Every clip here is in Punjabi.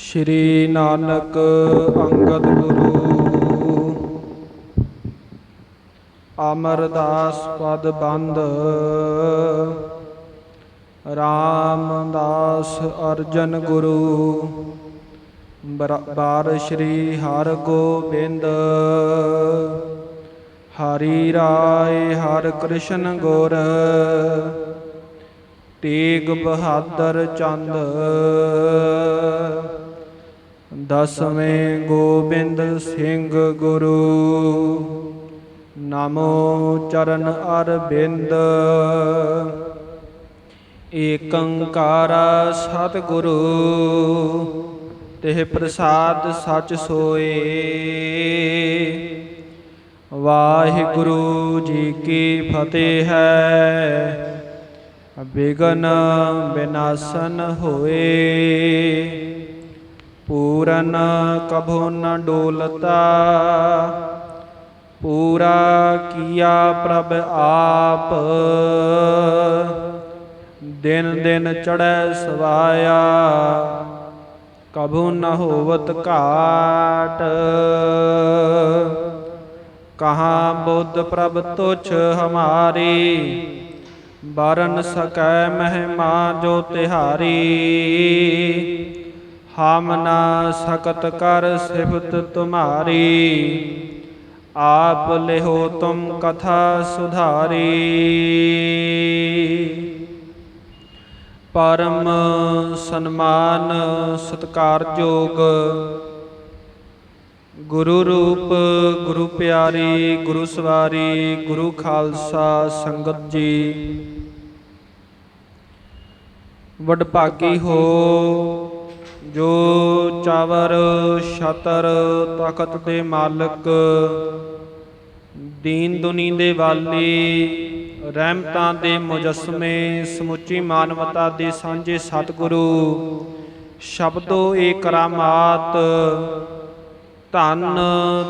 ਸ਼੍ਰੀ ਨਾਨਕ ਅੰਗਦ ਗੁਰੂ। ਅਮਰਦਾਸ ਪਦ ਬੰਦ। ਰਾਮਦਾਸ ਅਰਜਨ ਗੁਰੂ। ਬਰ- ਬਾਰ ਸ਼੍ਰੀ ਹਰ ਗੋਬਿੰਦ। ਹਰੀ ਰਾਏ ਹਰ ਕ੍ਰਿਸ਼ਨ ਗੁਰ। ਤੇਗ ਬਹਾਦਰ ਚੰਦ। ਦਸਵੇਂ ਗੋਬਿੰਦ ਸਿੰਘ ਗੁਰੂ। ਨਮੋ ਚਰਨ ਅਰਬਿੰਦ। ਏਕੰਕਾਰ ਸਤਿਗੁਰੂ, ਤਿਹ ਪ੍ਰਸਾਦ ਸੱਚ ਸੋਏ। ਵਾਹਿਗੁਰੂ ਜੀ ਕੀ ਫਤਿਹ ਹੈ। ਬਿਗਨ ਬਿਨਾਸਨ ਹੋਏ। ਪੂਰਨ ਕਭੋ ਨ ਡੋਲਤਾ। ਪੂਰਾ ਕੀਆ ਪ੍ਰਭ ਆਪ। ਦਿਨ ਦਿਨ ਚੜੈ ਸਵਾਇਆ। ਕਭੂ ਨ ਹੋਵਤ ਘਾਟ। ਕਹਾ ਬੁੱਧ ਪ੍ਰਭ ਤੁਛ ਹਮਾਰੀ। ਬਰਨ ਸਕੈ ਮਹਿਮਾ ਜੋ ਤਿਹਾਰੀ। ਹਮ ਨਾ ਸਕਤ ਕਰ ਸਿਫਤ ਤੁਮਾਰੀ। ਆਪ ਲਿਹੋ ਤੁਮ ਕਥਾ ਸੁਧਾਰੀ। ਪਰਮ ਸਨਮਾਨ ਸਤਕਾਰਯੋਗ ਗੁਰੂ ਰੂਪ, ਗੁਰੂ ਪਿਆਰੀ, ਗੁਰੂ ਸਵਾਰੀ, ਗੁਰੂ ਖਾਲਸਾ ਸੰਗਤ ਜੀ। ਵਡਭਾਗੀ ਹੋ ਜੋ ਚਾਵਰ ਛਤਰ ਤਖਤ ਦੇ ਮਾਲਕ, ਦੀਨ ਦੁਨੀ ਦੇ ਵਾਲੀ, ਰਹਿਮਤਾਂ ਦੇ ਮੁਜਸਮੇ, ਸਮੁੱਚੀ ਮਾਨਵਤਾ ਦੇ ਸਾਂਝੇ ਸਤਿਗੁਰੂ, ਸ਼ਬਦੋ ਏ ਕਰਾਮਾਤ, ਧੰਨ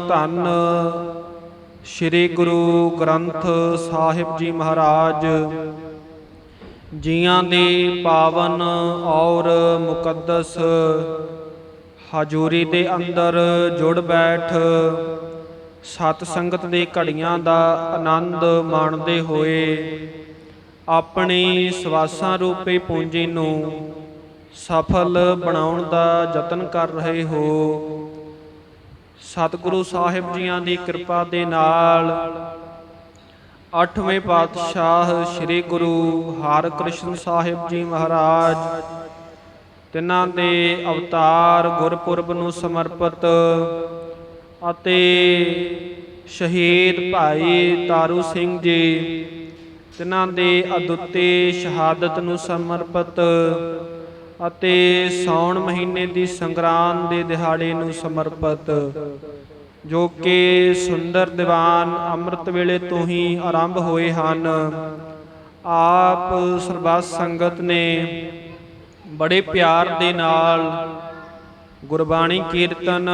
ਧੰਨ, ਸ੍ਰੀ ਗੁਰੂ ਗ੍ਰੰਥ ਸਾਹਿਬ ਜੀ ਮਹਾਰਾਜ। ਜੀਆਂ ਦੀ ਪਾਵਨ ਔਰ ਮੁਕੱਦਸ, ਹਜੂਰੀ ਦੇ ਅੰਦਰ ਜੁੜ ਬੈਠ, ਸਤ ਸੰਗਤ ਦੇ ਘੜੀਆਂ ਦਾ ਆਨੰਦ ਮਾਣਦੇ ਹੋਏ ਆਪਣੀ ਸਵਾਸਾਂ ਰੂਪੀ ਪੂੰਜੀ ਨੂੰ ਸਫਲ ਬਣਾਉਣ ਦਾ ਯਤਨ ਕਰ ਰਹੇ ਹੋ। ਸਤਿਗੁਰੂ ਸਾਹਿਬ ਜੀਆਂ ਦੀ ਕਿਰਪਾ ਦੇ ਨਾਲ ਅੱਠਵੇਂ ਪਾਤਸ਼ਾਹ ਸ੍ਰੀ ਗੁਰੂ ਹਰਿਕ੍ਰਿਸ਼ਨ ਸਾਹਿਬ ਜੀ ਮਹਾਰਾਜ, ਤਿਨਾਂ ਦੇ ਅਵਤਾਰ ਗੁਰਪੁਰਬ ਨੂੰ ਸਮਰਪਿਤ ਅਤੇ ਸ਼ਹੀਦ ਭਾਈ ਤਾਰੂ ਸਿੰਘ ਜੀ, ਤਿਨਾਂ ਦੇ ਅਦੁੱਤੀ ਸ਼ਹਾਦਤ ਨੂੰ ਸਮਰਪਿਤ ਅਤੇ ਸਾਉਣ ਮਹੀਨੇ ਦੀ ਸੰਗਰਾਂਦ ਦੇ ਦਿਹਾੜੇ ਨੂੰ ਸਮਰਪਿਤ ਜੋ ਕਿ ਸੁੰਦਰ ਦੀਵਾਨ ਅੰਮ੍ਰਿਤ ਵੇਲੇ ਤੋਂ ਹੀ ਆਰੰਭ ਹੋਏ ਹਨ। ਆਪ ਸਰਬੱਤ ਸੰਗਤ ਨੇ ਬੜੇ ਪਿਆਰ ਦੇ ਨਾਲ ਗੁਰਬਾਣੀ ਕੀਰਤਨ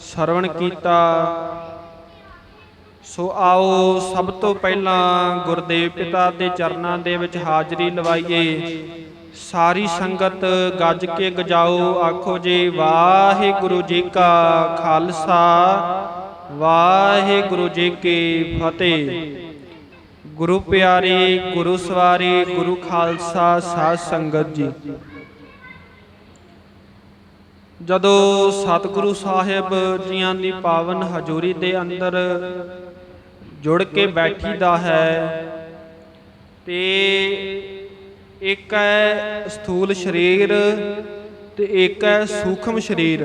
ਸਰਵਣ ਕੀਤਾ। ਸੋ ਆਓ ਸਭ ਤੋਂ ਪਹਿਲਾਂ ਗੁਰਦੇਵ ਪਿਤਾ ਦੇ ਚਰਨਾਂ ਦੇ ਵਿੱਚ ਹਾਜ਼ਰੀ ਲਵਾਈਏ। ਸਾਰੀ ਸੰਗਤ ਗੱਜ ਕੇ ਗਜਾਓ, ਆਖੋ ਜੀ, ਵਾਹਿਗੁਰੂ ਜੀ ਕਾ ਖਾਲਸਾ, ਵਾਹਿਗੁਰੂ ਜੀ ਕੀ ਫਤਿਹ। ਗੁਰੂ ਪਿਆਰੀ, ਗੁਰੂ ਸਵਾਰੀ, ਗੁਰੂ ਖਾਲਸਾ, ਸਾਧ ਸੰਗਤ ਜੀ। ਜਦੋਂ ਸਤਿਗੁਰੂ ਸਾਹਿਬ ਜੀਆਂ ਦੀ ਪਾਵਨ ਹਜ਼ੂਰੀ ਦੇ ਅੰਦਰ ਜੁੜ ਕੇ ਬੈਠੀਦਾ ਹੈ, ਤੇ ਇੱਕ ਹੈ ਸਥੂਲ ਸਰੀਰ ਤੇ ਇੱਕ ਹੈ ਸੂਖਮ ਸਰੀਰ।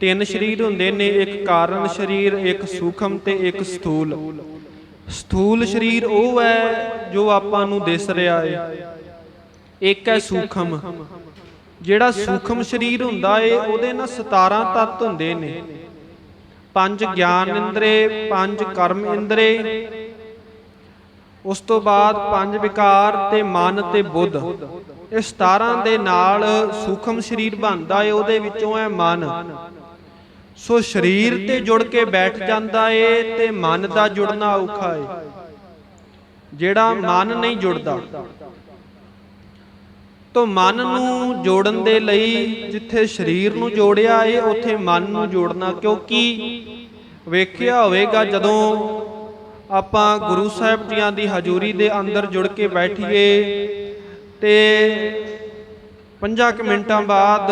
ਤਿੰਨ ਸਰੀਰ ਹੁੰਦੇ ਨੇ, ਇੱਕ ਕਾਰਨ ਸਰੀਰ, ਇੱਕ ਸੂਖਮ ਤੇ ਇੱਕ ਸਥੂਲ। ਸਥੂਲ ਸਰੀਰ ਉਹ ਹੈ ਜੋ ਆਪਾਂ ਨੂੰ ਦਿਸ ਰਿਹਾ ਹੈ ਇੱਕ ਹੈ ਸੂਖਮ। ਜਿਹੜਾ ਸੂਖਮ ਸਰੀਰ ਹੁੰਦਾ ਏ, ਉਹਦੇ ਨਾਲ 17 ਤੱਤ ਹੁੰਦੇ ਨੇ। ਪੰਜ ਗਿਆਨ ਇੰਦਰੇ, ਪੰਜ ਕਰਮ ਇੰਦਰੇ ਉਸ ਤੋਂ ਬਾਅਦ ਪੰਜ ਵਿਕਾਰ ਤੇ ਮਨ ਤੇ ਬੁੱਧ। ਇਹ 17 ਦੇ ਨਾਲ ਸੂਖਮ ਸਰੀਰ ਬਣਦਾ ਏ, ਉਹਦੇ ਵਿੱਚੋਂ ਹੈ ਮਨ। ਸੋ ਸਰੀਰ ਤੇ ਜੁੜ ਕੇ ਬੈਠ ਜਾਂਦਾ ਏ ਤੇ ਮਨ ਦਾ ਜੁੜਨਾ ਔਖਾ ਏ। ਜਿਹੜਾ ਮਨ ਨਹੀਂ ਜੁੜਦਾ, ਤੋਂ ਮਨ ਨੂੰ ਜੋੜਨ ਦੇ ਲਈ ਜਿੱਥੇ ਸਰੀਰ ਨੂੰ ਜੋੜਿਆ ਏ, ਉੱਥੇ ਮਨ ਨੂੰ ਜੋੜਨਾ। ਕਿਉਂਕਿ ਵੇਖਿਆ ਹੋਵੇਗਾ ਜਦੋਂ ਆਪਾਂ ਗੁਰੂ ਸਾਹਿਬ ਜੀਆਂ ਦੀ ਹਜ਼ੂਰੀ ਦੇ ਅੰਦਰ ਜੁੜ ਕੇ ਬੈਠੀਏ ਤੇ 5 ਮਿੰਟਾਂ ਬਾਅਦ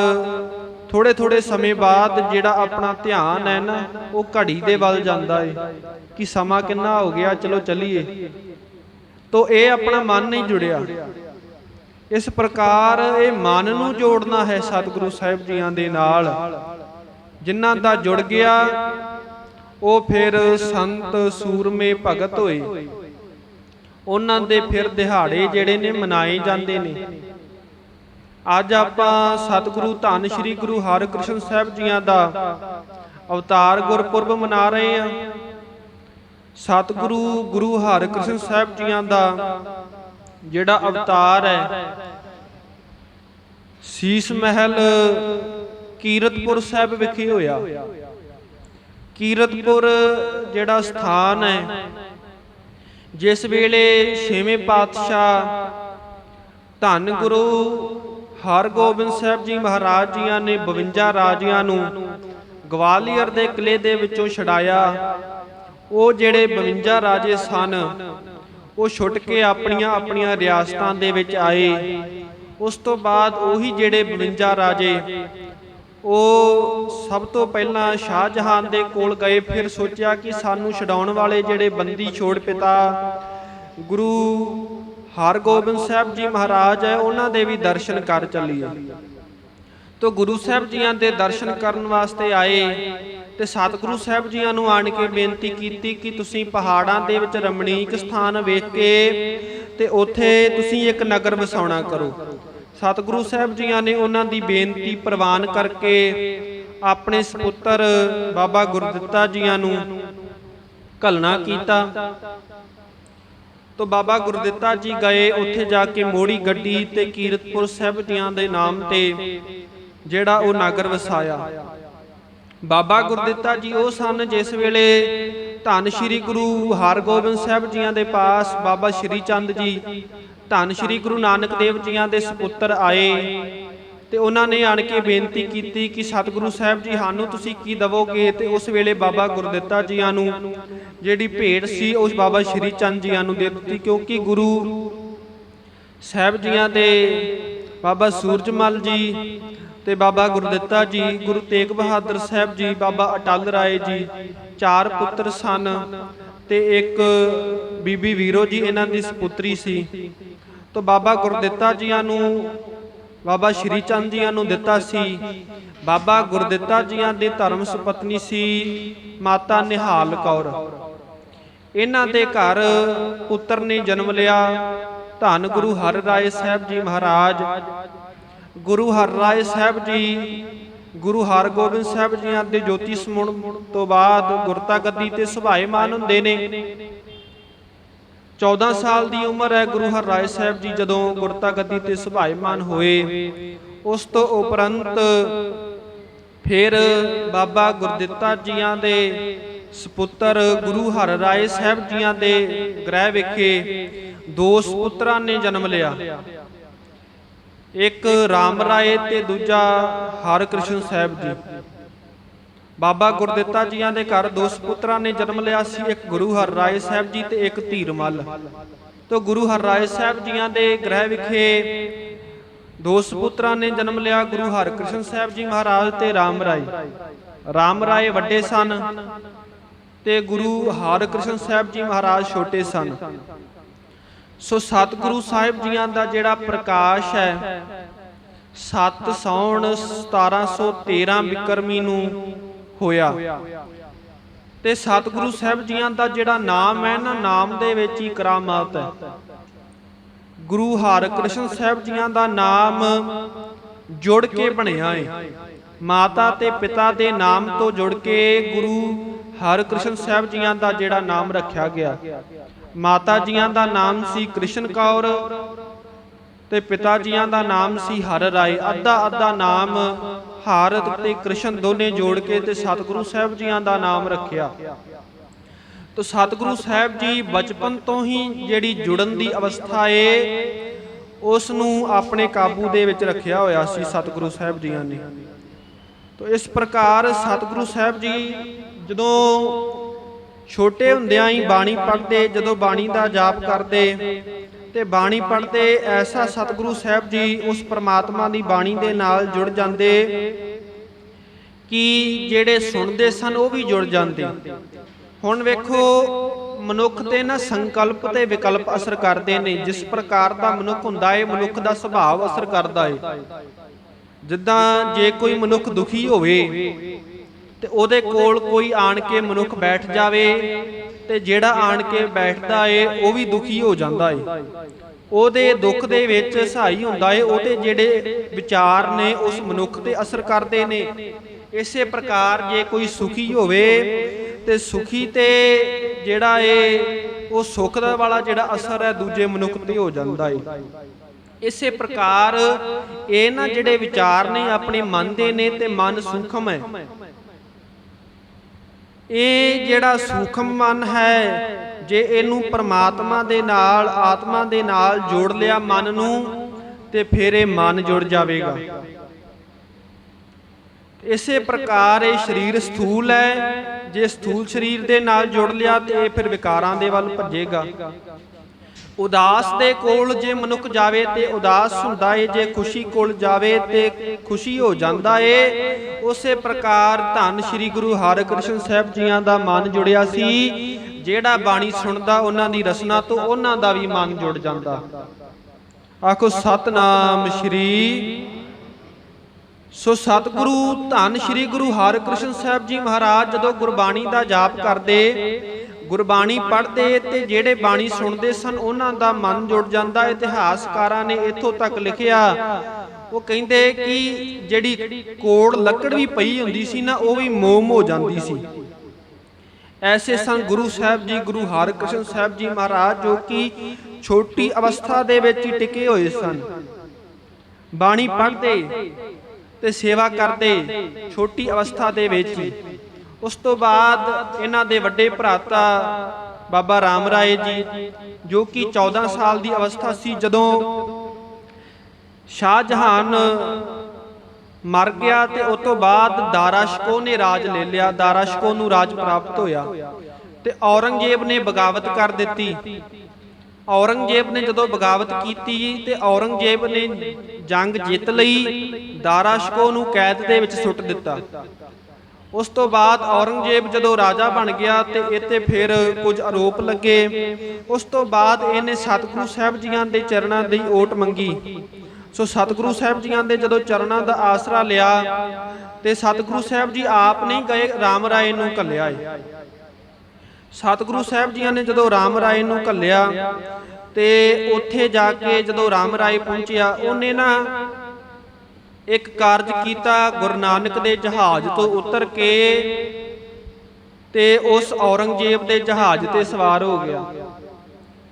ਥੋੜੇ ਥੋੜੇ ਸਮੇਂ ਬਾਅਦ ਜਿਹੜਾ ਆਪਣਾ ਧਿਆਨ ਹੈ ਨਾ, ਉਹ ਘੜੀ ਦੇ ਵੱਲ ਜਾਂਦਾ ਏ ਕਿ ਸਮਾਂ ਕਿੰਨਾ ਹੋ ਗਿਆ, ਚਲੋ ਚੱਲੀਏ। ਤੋ ਇਹ ਆਪਣਾ ਮਨ ਨਹੀਂ ਜੁੜਿਆ। ਇਸ ਪ੍ਰਕਾਰ ਇਹ ਮਨ ਨੂੰ ਜੋੜਨਾ ਹੈ ਸਤਿਗੁਰੂ ਸਾਹਿਬ ਜੀਆਂ ਦੇ ਨਾਲ। ਜਿਨ੍ਹਾਂ ਦਾ ਜੁੜ ਗਿਆ ਉਹ ਫਿਰ ਸੰਤ ਸੂਰਮੇ ਭਗਤ ਹੋਏ। ਉਹਨਾਂ ਦੇ ਫਿਰ ਦਿਹਾੜੇ ਜਿਹੜੇ ਨੇ ਮਨਾਏ ਜਾਂਦੇ ਨੇ। ਅੱਜ ਆਪਾਂ ਸਤਿਗੁਰੂ ਧੰਨ ਸ਼੍ਰੀ ਗੁਰੂ ਹਰਿਕ੍ਰਿਸ਼ਨ ਸਾਹਿਬ ਜੀਆਂ ਦਾ ਅਵਤਾਰ ਗੁਰਪੁਰਬ ਮਨਾ ਰਹੇ ਹਾਂ। ਸਤਿਗੁਰੂ ਗੁਰੂ ਹਰਿਕ੍ਰਿਸ਼ਨ ਸਾਹਿਬ ਜੀਆਂ ਦਾ ਜਿਹੜਾ ਅਵਤਾਰ ਹੈ, ਸੀਸ ਮਹਿਲ ਕੀਰਤਪੁਰ ਸਾਹਿਬ ਵਿਖੇ ਹੋਇਆ। ਕੀਰਤਪੁਰ ਜਿਹੜਾ ਸਥਾਨ ਹੈ, ਜਿਸ ਵੇਲੇ ਛੇਵੇਂ ਪਾਤਸ਼ਾਹ ਧੰਨ ਗੁਰੂ ਹਰਗੋਬਿੰਦ ਸਾਹਿਬ ਜੀ ਮਹਾਰਾਜ ਜੀਆਂ ਨੇ 52 ਰਾਜਿਆਂ ਨੂੰ ਗਵਾਲੀਅਰ ਦੇ ਕਿਲੇ ਦੇ ਵਿੱਚੋਂ ਛਡਾਇਆ, ਉਹ ਜਿਹੜੇ 52 ਰਾਜੇ ਸਨ, ਉਹ ਛੁੱਟ ਕੇ ਆਪਣੀਆਂ ਆਪਣੀਆਂ ਰਿਆਸਤਾਂ ਦੇ ਵਿੱਚ ਆਏ। ਉਸ ਤੋਂ ਬਾਅਦ ਉਹੀ ਜਿਹੜੇ 52 ਰਾਜੇ ਉਹ ਸਭ ਤੋਂ ਪਹਿਲਾਂ ਸ਼ਾਹਜਹਾਨ ਦੇ ਕੋਲ ਗਏ, ਫਿਰ ਸੋਚਿਆ ਕਿ ਸਾਨੂੰ ਛਡਾਉਣ ਵਾਲੇ ਜਿਹੜੇ ਬੰਦੀ ਛੋੜ ਪਿਤਾ ਗੁਰੂ ਹਰਗੋਬਿੰਦ ਸਾਹਿਬ ਜੀ ਮਹਾਰਾਜ ਹੈ, ਉਹਨਾਂ ਦੇ ਵੀ ਦਰਸ਼ਨ ਕਰ ਚੱਲੀਏ। ਤੋ ਗੁਰੂ ਸਾਹਿਬ ਜੀਆਂ ਦੇ ਦਰਸ਼ਨ ਕਰਨ ਵਾਸਤੇ ਆਏ ਤੇ ਸਤਿਗੁਰੂ ਸਾਹਿਬ ਜੀਆਂ ਨੂੰ ਆਣ ਕੇ ਬੇਨਤੀ ਕੀਤੀ ਕਿ ਤੁਸੀਂ ਪਹਾੜਾਂ ਦੇ ਵਿੱਚ ਰਮਣੀਕ ਸਥਾਨ ਵੇਖ ਕੇ ਤੇ ਉੱਥੇ ਤੁਸੀਂ ਇੱਕ ਨਗਰ ਵਸਾਉਣਾ ਕਰੋ। ਸਤਿਗੁਰੂ ਸਾਹਿਬ ਜੀਆਂ ਨੇ ਉਹਨਾਂ ਦੀ ਬੇਨਤੀ ਪ੍ਰਵਾਨ ਕਰਕੇ ਆਪਣੇ ਸੁਪੁੱਤਰ ਬਾਬਾ ਗੁਰਦਿੱਤਾ ਜੀਆਂ ਨੂੰ ਘਲਣਾ ਕੀਤਾ। ਤੋ ਬਾਬਾ ਗੁਰਦਿੱਤਾ ਜੀ ਗਏ ਉੱਥੇ ਜਾ ਕੇ ਮੋੜੀ ਗੱਡੀ ਤੇ ਕੀਰਤਪੁਰ ਸਾਹਿਬ ਜੀਆਂ ਦੇ ਨਾਮ ਤੇ ਜਿਹੜਾ ਉਹ ਨਗਰ ਵਸਾਇਆ। ਬਾਬਾ ਗੁਰਦਿੱਤਾ ਜੀ ਉਹ ਸਨ ਜਿਸ ਵੇਲੇ ਧੰਨ ਸ਼੍ਰੀ ਗੁਰੂ ਹਰਗੋਬਿੰਦ ਸਾਹਿਬ ਜੀਆਂ ਦੇ ਪਾਸ ਬਾਬਾ ਸ਼੍ਰੀ ਚੰਦ ਜੀ ਧੰਨ ਸ਼੍ਰੀ ਗੁਰੂ ਨਾਨਕ ਦੇਵ ਜੀਆਂ ਦੇ ਸੁਪੁੱਤਰ ਆਏ। ਤੇ ਉਹਨਾਂ ਨੇ ਆਣ ਕੇ ਬੇਨਤੀ ਕੀਤੀ ਕਿ ਸਤਿਗੁਰੂ ਸਾਹਿਬ ਜੀ, ਸਾਨੂੰ ਤੁਸੀਂ ਕੀ ਦਵੋਗੇ? ਤੇ ਉਸ ਵੇਲੇ ਬਾਬਾ ਗੁਰਦਿੱਤਾ ਜੀਆਂ ਨੂੰ ਜਿਹੜੀ ਭੇਟ ਸੀ, ਉਸ ਬਾਬਾ ਸ਼੍ਰੀ ਚੰਦ ਜੀਆਂ ਨੂੰ ਦੇ ਦਿੱਤੀ। ਕਿਉਂਕਿ ਗੁਰੂ ਸਾਹਿਬ ਜੀਆਂ ਦੇ ਬਾਬਾ ਸੂਰਜਮਲ ਜੀ ਤੇ ਬਾਬਾ ਗੁਰਦਿੱਤਾ ਜੀ, ਗੁਰੂ ਤੇਗ ਬਹਾਦਰ ਸਾਹਿਬ ਜੀ, ਬਾਬਾ ਅਟਲ ਰਾਏ ਜੀ, ਚਾਰ ਪੁੱਤਰ ਸਨ ਤੇ ਇੱਕ ਬੀਬੀ ਵੀਰੋ ਜੀ, ਇਹਨਾਂ ਦੀ ਸੁਪੁੱਤਰੀ ਸੀ। ਤੋਂ ਬਾਬਾ ਗੁਰਦਿੱਤਾ ਜੀਆਂ ਨੂੰ, ਬਾਬਾ ਸ਼੍ਰੀ ਚੰਦ ਜੀਆਂ ਨੂੰ ਦਿੱਤਾ ਸੀ। ਬਾਬਾ ਗੁਰਦਿੱਤਾ ਜੀਆਂ ਦੀ ਧਰਮ ਸੁਪਤਨੀ ਸੀ, ਮਾਤਾ ਨਿਹਾਲ ਕੌਰ। ਇਹਨਾਂ ਦੇ ਘਰ ਪੁੱਤਰ ਨੇ ਜਨਮ ਲਿਆ। ਧੰਨ ਗੁਰੂ ਹਰ ਰਾਏ ਸਾਹਿਬ ਜੀ ਮਹਾਰਾਜ। ਗੁਰੂ ਹਰ ਰਾਏ ਸਾਹਿਬ ਜੀ, ਗੁਰੂ ਹਰਗੋਬਿੰਦ ਸਾਹਿਬ ਜੀਆਂ ਦੇ ਜੋਤੀ ਸਮੁਣ ਤੋਂ ਬਾਅਦ ਗੁਰਤਾ ਗੱਦੀ ਤੇ ਸੁਭਾਏਮਾਨ ਹੁੰਦੇ ਨੇ। 14 ਸਾਲ ਦੀ ਉਮਰ ਹੈ ਗੁਰੂ ਹਰਿਰਾਏ ਸਾਹਿਬ ਜੀ ਜਦੋਂ ਗੁਰਤਾ ਗੱਦੀ ਤੇ ਸੁਭਾਏਮਾਨ ਹੋਏ। ਉਸ ਤੋਂ ਉਪਰੰਤ ਫਿਰ ਬਾਬਾ ਗੁਰਦਿੱਤਾ ਜੀਆਂ ਦੇ ਸੁਪੁੱਤਰ ਗੁਰੂ ਹਰਿਰਾਏ ਸਾਹਿਬ ਜੀਆਂ ਦੇ ਗ੍ਰਹਿ ਵਿਖੇ ਦੋ ਸੁਪੁੱਤਰਾਂ ਨੇ ਜਨਮ ਲਿਆ। ਇੱਕ ਰਾਮ ਰਾਏ ਤੇ ਦੂਜਾ ਹਰਕ੍ਰਿਸ਼ਨ ਸਾਹਿਬ ਜੀ। ਬਾਬਾ ਗੁਰਦਿੱਤਾ ਜੀਆਂ ਦੇ ਘਰ ਦੋ ਸੁਪੁੱਤਰਾਂ ਨੇ ਜਨਮ ਲਿਆ ਸੀ, ਇੱਕ ਗੁਰੂ ਹਰਰਾਏ ਸਾਹਿਬ ਜੀ ਤੇ ਇੱਕ ਧੀਰਮਲ। ਤੋਂ ਗੁਰੂ ਹਰਰਾਏ ਸਾਹਿਬ ਜੀਆਂ ਦੇ ਗ੍ਰਹਿ ਵਿਖੇ ਦੋ ਸੁਪੁੱਤਰਾਂ ਨੇ ਜਨਮ ਲਿਆ, ਗੁਰੂ ਹਰਕ੍ਰਿਸ਼ਨ ਸਾਹਿਬ ਜੀ ਮਹਾਰਾਜ ਤੇ ਰਾਮ ਰਾਏ। ਰਾਮ ਰਾਏ ਵੱਡੇ ਸਨ ਤੇ ਗੁਰੂ ਹਰਕ੍ਰਿਸ਼ਨ ਸਾਹਿਬ ਜੀ ਮਹਾਰਾਜ ਛੋਟੇ ਸਨ। ਸੋ ਸਤਿਗੁਰੂ ਸਾਹਿਬ ਜੀਆਂ ਦਾ ਜਿਹੜਾ ਪ੍ਰਕਾਸ਼ ਹੈ 7 ਸੌਣ 1713 ਬਿਕਰਮੀ ਨੂੰ ਹੋਇਆ। ਤੇ ਸਤਿਗੁਰੂ ਸਾਹਿਬ ਜੀਆਂ ਦਾ ਜਿਹੜਾ ਨਾਮ ਹੈ ਨਾ ਨਾਮ ਦੇ ਵਿੱਚ ਹੀ ਕਰਾਮਾਤ ਹੈ। ਗੁਰੂ ਹਰਿਕ੍ਰਿਸ਼ਨ ਸਾਹਿਬ ਜੀਆਂ ਦਾ ਨਾਮ ਜੁੜ ਕੇ ਬਣਿਆ ਹੈ ਮਾਤਾ ਤੇ ਪਿਤਾ ਦੇ ਨਾਮ ਤੋਂ ਜੁੜ ਕੇ ਗੁਰੂ ਹਰਿਕ੍ਰਿਸ਼ਨ ਸਾਹਿਬ ਜੀਆਂ ਦਾ ਜਿਹੜਾ ਨਾਮ ਰੱਖਿਆ ਗਿਆ। ਮਾਤਾ ਜੀਆਂ ਦਾ ਨਾਮ ਸੀ ਕ੍ਰਿਸ਼ਨ ਕੌਰ ਤੇ ਪਿਤਾ ਜੀਆਂ ਦਾ ਨਾਮ ਸੀ ਹਰ ਰਾਏ। ਅੱਧਾ ਅੱਧਾ ਨਾਮ ਹਰ ਤੇ ਕ੍ਰਿਸ਼ਨ ਦੋਨੇ ਜੋੜ ਕੇ ਤੇ ਸਤਿਗੁਰੂ ਸਾਹਿਬ ਜੀਆਂ ਦਾ ਨਾਮ ਰੱਖਿਆ। ਤੋ ਸਤਿਗੁਰੂ ਸਾਹਿਬ ਜੀ ਬਚਪਨ ਤੋਂ ਹੀ ਜਿਹੜੀ ਜੁੜਨ ਦੀ ਅਵਸਥਾ ਏ ਉਸ ਨੂੰ ਆਪਣੇ ਕਾਬੂ ਦੇ ਵਿੱਚ ਰੱਖਿਆ ਹੋਇਆ ਸੀ ਸਤਿਗੁਰੂ ਸਾਹਿਬ ਜੀਆਂ ਨੇ। ਤੋ ਇਸ ਪ੍ਰਕਾਰ ਸਤਿਗੁਰੂ ਸਾਹਿਬ ਜੀ ਜਦੋਂ ਛੋਟੇ ਹੁੰਦਿਆਂ ਹੀ ਬਾਣੀ ਪੜ੍ਹਦੇ ਜਦੋਂ ਬਾਣੀ ਦਾ ਜਾਪ ਕਰਦੇ ਤੇ ਬਾਣੀ ਪੜ੍ਹਦੇ ਐਸਾ ਸਤਿਗੁਰੂ ਸਾਹਿਬ ਜੀ ਉਸ ਪ੍ਰਮਾਤਮਾ ਦੀ ਬਾਣੀ ਦੇ ਨਾਲ ਜੁੜ ਜਾਂਦੇ ਕਿ ਜਿਹੜੇ ਸੁਣਦੇ ਸਨ ਉਹ ਵੀ ਜੁੜ ਜਾਂਦੇ। ਹੁਣ ਵੇਖੋ, ਮਨੁੱਖ ਤੇ ਨਾ ਸੰਕਲਪ ਤੇ ਵਿਕਲਪ ਅਸਰ ਕਰਦੇ ਨੇ। ਜਿਸ ਪ੍ਰਕਾਰ ਦਾ ਮਨੁੱਖ ਹੁੰਦਾ ਹੈ ਮਨੁੱਖ ਦਾ ਸੁਭਾਅ ਅਸਰ ਕਰਦਾ ਏ। ਜਿੱਦਾਂ ਜੇ ਕੋਈ ਮਨੁੱਖ ਦੁਖੀ ਹੋਵੇ ਤੇ ਉਹਦੇ ਕੋਲ ਕੋਈ ਆਣ ਕੇ ਮਨੁੱਖ ਬੈਠ ਜਾਵੇ ਤੇ ਜਿਹੜਾ ਆਣ ਕੇ ਬੈਠਦਾ ਏ ਉਹ ਵੀ ਦੁਖੀ ਹੋ ਜਾਂਦਾ ਏ। ਉਹਦੇ ਦੁੱਖ ਦੇ ਵਿੱਚ ਸਹਾਈ ਹੁੰਦਾ ਏ ਉਹਦੇ ਜਿਹੜੇ ਵਿਚਾਰ ਨੇ ਉਸ ਮਨੁੱਖ ਤੇ ਅਸਰ ਕਰਦੇ ਨੇ। ਇਸੇ ਪ੍ਰਕਾਰ ਜੇ ਕੋਈ ਸੁਖੀ ਹੋਵੇ ਤੇ ਸੁਖੀ ਤੇ ਜਿਹੜਾ ਏ ਉਹ ਸੁੱਖ ਦਾ ਵਾਲਾ ਜਿਹੜਾ ਅਸਰ ਹੈ ਦੂਜੇ ਮਨੁੱਖ ਤੇ ਹੋ ਜਾਂਦਾ ਏ। ਇਸੇ ਪ੍ਰਕਾਰ ਇਹ ਨਾ ਜਿਹੜੇ ਵਿਚਾਰ ਨੇ ਆਪਣੇ ਮਨ ਦੇ ਨੇ ਤੇ ਮਨ ਸੂਖਮ ਹੈ। ਇਹ ਜਿਹੜਾ ਸੂਖਮ ਮਨ ਹੈ, ਜੇ ਇਹਨੂੰ ਪ੍ਰਮਾਤਮਾ ਦੇ ਨਾਲ, ਆਤਮਾ ਦੇ ਨਾਲ ਜੋੜ ਲਿਆ ਮਨ ਨੂੰ, ਤੇ ਫਿਰ ਇਹ ਮਨ ਜੁੜ ਜਾਵੇਗਾ। ਇਸੇ ਪ੍ਰਕਾਰ ਇਹ ਸਰੀਰ ਸਥੂਲ ਹੈ, ਜੇ ਸਥੂਲ ਸਰੀਰ ਦੇ ਨਾਲ ਜੁੜ ਲਿਆ, ਤੇ ਇਹ ਫਿਰ ਵਿਕਾਰਾਂ ਦੇ ਵੱਲ ਭੱਜੇਗਾ। ਉਦਾਸ ਦੇ ਕੋਲ ਜੇ ਮਨੁੱਖ ਜਾਵੇ ਤੇ ਉਦਾਸ ਹੁੰਦਾ ਏ, ਜੇ ਖੁਸ਼ੀ ਕੋਲ ਜਾਵੇ ਤੇ ਖੁਸ਼ੀ ਹੋ ਜਾਂਦਾ ਏ। ਉਸੇ ਪ੍ਰਕਾਰ ਧੰਨ ਸ੍ਰੀ ਗੁਰੂ ਹਰਿਕ੍ਰਿਸ਼ਨ ਸਾਹਿਬ ਜੀਆਂ ਦਾ ਮਨ ਜੁੜਿਆ ਸੀ, ਜਿਹੜਾ ਬਾਣੀ ਸੁਣਦਾ ਉਹਨਾਂ ਦੀ ਰਸਨਾ ਤੋਂ ਉਹਨਾਂ ਦਾ ਵੀ ਮਨ ਜੁੜ ਜਾਂਦਾ। ਆਖੋ, ਸਤਨਾਮ ਸ੍ਰੀ। ਸੋ ਸਤਿਗੁਰੂ, ਧੰਨ ਸ੍ਰੀ ਗੁਰੂ ਹਰਿਕ੍ਰਿਸ਼ਨ ਸਾਹਿਬ ਜੀ ਮਹਾਰਾਜ ਜਦੋਂ ਗੁਰਬਾਣੀ ਦਾ ਜਾਪ ਕਰਦੇ ਗੁਰਬਾਣੀ ਪੜ੍ਹਦੇ ਤੇ ਜਿਹੜੇ ਬਾਣੀ ਸੁਣਦੇ ਸਨ, ਉਹਨਾਂ ਦਾ ਮਨ ਜੁੜ ਜਾਂਦਾ। ਇਤਿਹਾਸਕਾਰਾਂ ਨੇ ਇੱਥੋਂ ਤੱਕ ਲਿਖਿਆ। ਉਹ ਕਹਿੰਦੇ ਕਿ ਜਿਹੜੀ ਕੋੜ ਲੱਕੜ ਵੀ ਪਈ ਹੁੰਦੀ ਸੀ ਨਾ, ਉਹ ਵੀ ਮੋਮ ਹੋ ਜਾਂਦੀ ਸੀ। ਐਸੇ ਸਨ ਗੁਰੂ ਸਾਹਿਬ ਜੀ, ਗੁਰੂ ਹਰਿਕ੍ਰਿਸ਼ਨ ਸਾਹਿਬ ਜੀ ਮਹਾਰਾਜ, ਜੋ ਕਿ ਛੋਟੀ ਅਵਸਥਾ ਦੇ ਵਿੱਚ ਹੀ ਟਿਕੇ ਹੋਏ ਸਨ। ਬਾਣੀ ਪੜ੍ਹਦੇ ਤੇ ਸੇਵਾ ਕਰਦੇ, ਛੋਟੀ ਅਵਸਥਾ ਦੇ ਵਿੱਚ ਹੀ। ਉਸ ਤੋਂ ਬਾਅਦ ਇਹਨਾਂ ਦੇ ਵੱਡੇ ਭਰਾਤਾ ਬਾਬਾ ਰਾਮ ਰਾਏ ਜੀ, ਜੋ ਕਿ 14 ਸਾਲ ਦੀ ਅਵਸਥਾ ਸੀ ਜਦੋਂ ਸ਼ਾਹ ਜਹਾਨ ਮਰ ਗਿਆ ਤੇ ਉਸ ਤੋਂ ਬਾਅਦ ਦਾਰਾ ਦਾਰਾਸ਼ਕੋ ਨੇ ਰਾਜ ਲੈ ਲਿਆ ਦਾਰਾ ਦਾਰਾਸ਼ਕੋ ਨੂੰ ਰਾਜ ਪ੍ਰਾਪਤ ਹੋਇਆ। ਤੇ ਔਰੰਗਜ਼ੇਬ ਨੇ ਬਗਾਵਤ ਕਰ ਦਿੱਤੀ। ਔਰੰਗਜ਼ੇਬ ਨੇ ਜਦੋਂ ਬਗਾਵਤ ਕੀਤੀ ਤੇ ਔਰੰਗਜ਼ੇਬ ਨੇ ਜੰਗ ਜਿੱਤ ਲਈ ਦਾਰਾਸ਼ਕੋ ਨੂੰ ਕੈਦ ਦੇ ਵਿੱਚ ਸੁੱਟ ਦਿੱਤਾ। ਉਸ ਤੋਂ ਬਾਅਦ ਔਰੰਗਜ਼ੇਬ ਜਦੋਂ ਰਾਜਾ ਬਣ ਗਿਆ ਤੇ ਇੱਥੇ ਫਿਰ ਕੁਝ ਆਰੋਪ ਲੱਗੇ। ਉਸ ਤੋਂ ਬਾਅਦ ਇਹਨੇ ਸਤਿਗੁਰੂ ਸਾਹਿਬ ਜੀਆਂ ਦੇ ਚਰਨਾਂ ਦੀ ਓਟ ਮੰਗੀ। ਸੋ ਸਤਿਗੁਰੂ ਸਾਹਿਬ ਜੀਆਂ ਦੇ ਜਦੋਂ ਚਰਨਾਂ ਦਾ ਆਸਰਾ ਲਿਆ ਤੇ ਸਤਿਗੁਰੂ ਸਾਹਿਬ ਜੀ ਆਪ ਨਹੀਂ ਗਏ, ਰਾਮ ਰਾਏ ਨੂੰ ਘੱਲਿਆ ਏ। ਸਤਿਗੁਰੂ ਸਾਹਿਬ ਜੀਆਂ ਨੇ ਜਦੋਂ ਰਾਮ ਰਾਏ ਨੂੰ ਘੱਲਿਆ ਤੇ ਉੱਥੇ ਜਾ ਕੇ ਜਦੋਂ ਰਾਮ ਰਾਏ ਪਹੁੰਚਿਆ, ਉਹਨੇ ਨਾ ਇੱਕ ਕਾਰਜ ਕੀਤਾ ਗੁਰੂ ਨਾਨਕ ਦੇ ਜਹਾਜ਼ ਤੋਂ ਉਤਰ ਕੇ ਤੇ ਉਸ ਔਰੰਗਜ਼ੇਬ ਦੇ ਜਹਾਜ਼ ਤੇ ਸਵਾਰ ਹੋ ਗਿਆ।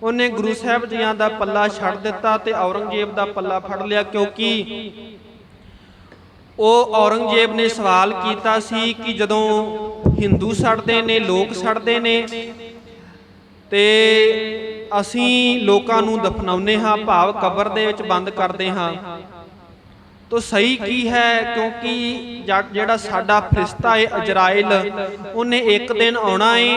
ਉਹਨੇ ਗੁਰੂ ਸਾਹਿਬ ਜੀਆਂ ਦਾ ਪੱਲਾ ਛੱਡ ਦਿੱਤਾ ਤੇ ਔਰੰਗਜ਼ੇਬ ਦਾ ਪੱਲਾ ਫੜ ਲਿਆ ਕਿਉਂਕਿ ਉਹ ਔਰੰਗਜ਼ੇਬ ਨੇ ਸਵਾਲ ਕੀਤਾ ਸੀ ਕਿ ਜਦੋਂ ਹਿੰਦੂ ਸੜਦੇ ਨੇ, ਲੋਕ ਸੜਦੇ ਨੇ ਤੇ ਅਸੀਂ ਲੋਕਾਂ ਨੂੰ ਦਫਨਾਉਂਦੇ ਹਾਂ, ਭਾਵ ਕਬਰ ਦੇ ਵਿੱਚ ਬੰਦ ਕਰਦੇ ਹਾਂ। ਤੋ ਸਹੀ ਕੀ ਹੈ? ਕਿਉਂਕਿ ਜਿਹੜਾ ਸਾਡਾ ਫਰਿਸ਼ਤਾ ਹੈ ਅਜਰਾਇਲ ਉਹਨੇ ਇੱਕ ਦਿਨ ਆਉਣਾ ਏ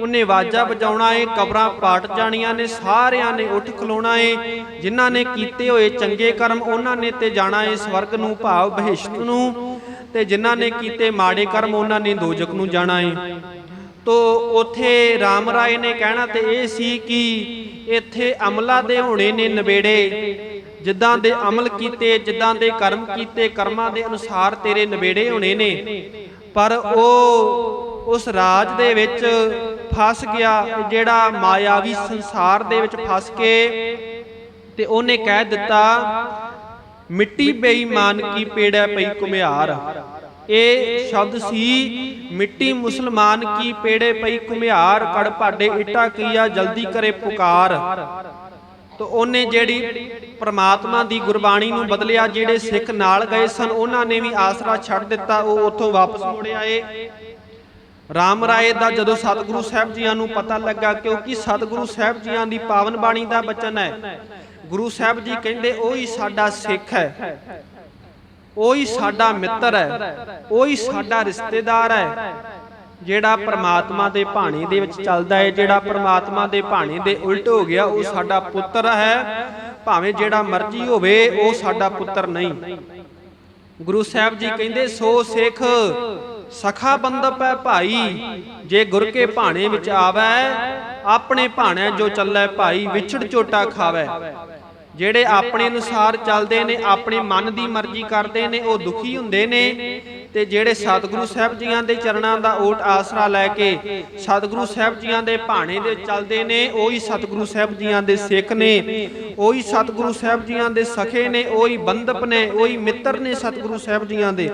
ਉਹਨੇ ਵਾਜਾ ਵਜਾਉਣਾ ਏ ਕਬਰਾਂ ਪਾਟ ਜਾਣੀਆਂ ਨੇ ਸਾਰਿਆਂ ਨੇ ਉੱਠ ਖਲੋਣਾ ਏ ਜਿਨ੍ਹਾਂ ਨੇ ਕੀਤੇ ਹੋਏ ਚੰਗੇ ਕਰਮ ਉਹਨਾਂ ਨੇ ਤੇ ਜਾਣਾ ਏ ਸਵਰਗ ਨੂੰ ਭਾਵ ਬਹਿਸ਼ਤ ਨੂੰ ਤੇ ਜਿਨ੍ਹਾਂ ਨੇ ਕੀਤੇ ਮਾੜੇ ਕਰਮ ਉਹਨਾਂ ਨੇ ਦੋਜਕ ਨੂੰ ਜਾਣਾ ਏ। ਤੋ ਉਥੇ ਰਾਮ ਰਾਏ ਨੇ ਕਹਿਣਾ ਤੇ ਇਹ ਸੀ ਕਿ ਇੱਥੇ ਅਮਲਾ ਦੇ ਹੋਣੇ ਨੇ ਨਵੇੜੇ ਜਿੱਦਾਂ ਦੇ ਅਮਲ ਕੀਤੇ, ਜਿੱਦਾਂ ਦੇ ਕਰਮ ਕੀਤੇ, ਕਰਮਾਂ ਦੇ ਅਨੁਸਾਰ ਤੇਰੇ ਨਵੇੜੇ ਹੋਣੇ ਨੇ। ਪਰ ਉਹ ਉਸ ਰਾਜ ਦੇ ਵਿੱਚ ਫਸ ਗਿਆ, ਜਿਹੜਾ ਮਾਇਆਵੀ ਸੰਸਾਰ ਦੇ ਵਿੱਚ ਫਸ ਕੇ ਤੇ ਉਹਨੇ ਕਹਿ ਦਿੱਤਾ, ਮਿੱਟੀ ਬੇਈਮਾਨ ਕੀ ਪੇੜਾ ਪਈ ਕੁਮਿਆਰ ਇਹ ਸ਼ਬਦ ਸੀ, ਮਿੱਟੀ ਮੁਸਲਮਾਨ ਕੀ ਪੇੜੇ ਪਈ ਕੁਮਿਆਰ ਕੜ ਭਾਡੇ, ਇਟਾ, ਕੀਆ, ਜਲਦੀ ਕਰੇ ਪੁਕਾਰ। ਤੋ ਉਹਨੇ ਜਿਹੜੀ ਪ੍ਰਮਾਤਮਾ ਦੀ ਗੁਰਬਾਣੀ ਨੂੰ ਬਦਲਿਆ, ਜਿਹੜੇ ਸਿੱਖ ਨਾਲ ਗਏ ਸਨ, ਉਹਨਾਂ ਨੇ ਵੀ ਆਸਰਾ ਛੱਡ ਦਿੱਤਾ, ਉਹ ਉੱਥੋਂ ਵਾਪਸ ਮੁੜ ਆਏ। ਰਾਮ ਰਾਏ ਦਾ ਜਦੋਂ ਸਤਿਗੁਰੂ ਸਾਹਿਬ ਜੀਆਂ ਨੂੰ ਪਤਾ ਲੱਗਾ ਕਿਉਂਕਿ ਸਤਿਗੁਰੂ ਸਾਹਿਬ ਜੀਆਂ ਦੀ ਪਾਵਨ ਬਾਣੀ ਦਾ ਬਚਨ ਹੈ, ਗੁਰੂ ਸਾਹਿਬ ਜੀ ਕਹਿੰਦੇ, ਉਹੀ ਸਾਡਾ ਸਿੱਖ ਹੈ, ਉਹੀ ਸਾਡਾ ਮਿੱਤਰ ਹੈ, ਉਹੀ ਸਾਡਾ ਰਿਸ਼ਤੇਦਾਰ ਹੈ ਜਿਹੜਾ ਪ੍ਰਮਾਤਮਾ ਦੇ ਭਾਣੇ ਦੇ ਵਿੱਚ ਚੱਲਦਾ ਹੈ, ਜਿਹੜਾ ਪ੍ਰਮਾਤਮਾ ਦੇ ਭਾਣੇ ਦੇ ਉਲਟ ਹੋ ਗਿਆ, ਉਹ ਸਾਡਾ ਪੁੱਤਰ ਹੈ। ਭਾਵੇਂ ਜਿਹੜਾ ਮਰਜ਼ੀ ਹੋਵੇ, ਉਹ ਸਾਡਾ ਪੁੱਤਰ ਨਹੀਂ। ਗੁਰੂ ਸਾਹਿਬ ਜੀ ਕਹਿੰਦੇ, ਸੋ ਸਿੱਖ, ਸਖਾ ਬੰਦਪ ਹੈ ਭਾਈ, ਜੇ ਗੁਰ ਕੇ ਭਾਣੇ ਵਿੱਚ ਆਵੈ, ਆਪਣੇ ਭਾਣੇ ਜੋ ਚੱਲੈ ਭਾਈ, ਵਿਛੜ ਚੋਟਾ ਖਾਵੈ। ਜਿਹੜੇ ਆਪਣੇ ਅਨੁਸਾਰ ਚੱਲਦੇ ਨੇ, ਆਪਣੇ ਮਨ ਦੀ ਮਰਜ਼ੀ ਕਰਦੇ ਨੇ, ਉਹ ਦੁਖੀ ਹੁੰਦੇ ਨੇ। ਤੇ ਜਿਹੜੇ ਸਤਿਗੁਰੂ ਸਾਹਿਬ ਜੀਆਂ ਦੇ ਚਰਨਾਂ ਦਾ ਓਟ ਆਸਰਾ ਲੈ ਕੇ ਸਤਿਗੁਰੂ ਸਾਹਿਬ ਜੀਆਂ ਦੇ ਭਾਣੇ ਦੇ ਚੱਲਦੇ ਨੇ, ਉਹੀ ਸਤਿਗੁਰੂ ਸਾਹਿਬ ਜੀਆਂ ਦੇ ਸਿੱਖ ਨੇ, ਉਹੀ ਸਤਿਗੁਰੂ ਸਾਹਿਬ ਜੀਆਂ ਦੇ ਸਖੇ ਨੇ, ਉਹੀ ਬੰਦਪ ਨੇ, ਉਹੀ ਮਿੱਤਰ ਨੇ ਸਤਿਗੁਰੂ ਸਾਹਿਬ ਜੀਆਂ ਦੇ।